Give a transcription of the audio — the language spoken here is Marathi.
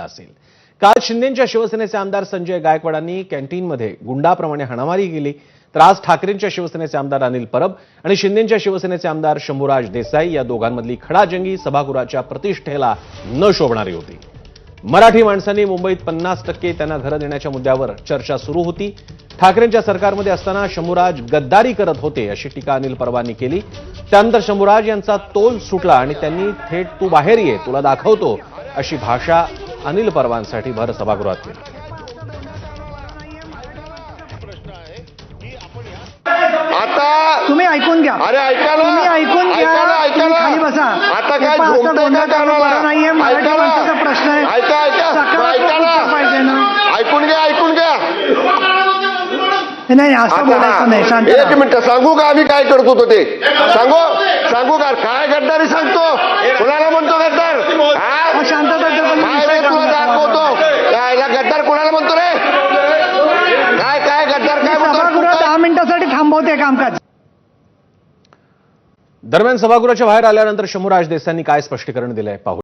असेल. काल शिंदेच्या शिवसेनेचे आमदार संजय गायकवाडांनी कॅन्टीनमध्ये गुंडाप्रमाणे हाणामारी केली. तर आज ठाकरेंच्या शिवसेनेचे आमदार अनिल परब आणि शिंदेच्या शिवसेनेचे आमदार शंभूराज देसाई या दोघांमधली खडाजंगी सभागृहाच्या प्रतिष्ठेला न शोभणारी होती. मराठी माणसांनी मुंबईत पन्नास टक्के त्यांना घरं देण्याच्या मुद्द्यावर चर्चा सुरू होती. ठाकरेंच्या सरकारमध्ये असताना शंभूराज गद्दारी करत होते अशी टीका अनिल परबांनी केली. त्यानंतर शंभूराज यांचा तोल सुटला आणि त्यांनी थेट तू बाहेर ये तुला दाखवतो अशी भाषा अनिल परबांसाठी भर सभागृहात केली. आता तुम्ही ऐकून घ्या. अरे ऐका ना. तुम्ही ऐकून घ्या. खाली बसा. आता काय नाहीये. मराठी. माणसाचा प्रश्न आहे. ऐका ऐका. पाहिजे ना. ऐकून घ्या ऐकून घ्या. नाही असं बोलायचं नाही. शांत एक. मिनिट सांगू का आम्ही काय करत होतो ते? सांगू? सांगू का? काय गद्दारी सांगतो कुणाला म्हणतो गद्दार हा? मग शांतता ठेवा, काय रे विषय तुला काढू नका. दाखवतो काय कुणाला म्हणतो रे? काय काय गद्दार काय सभागृह म्हणतो दहा मिनिटासाठी थांबवते कामकाज. दरम्यान सभागृहाच्या बाहेर आल्यानंतर शंभूराज देसाईंनी काय स्पष्टीकरण दिलंय पाहू.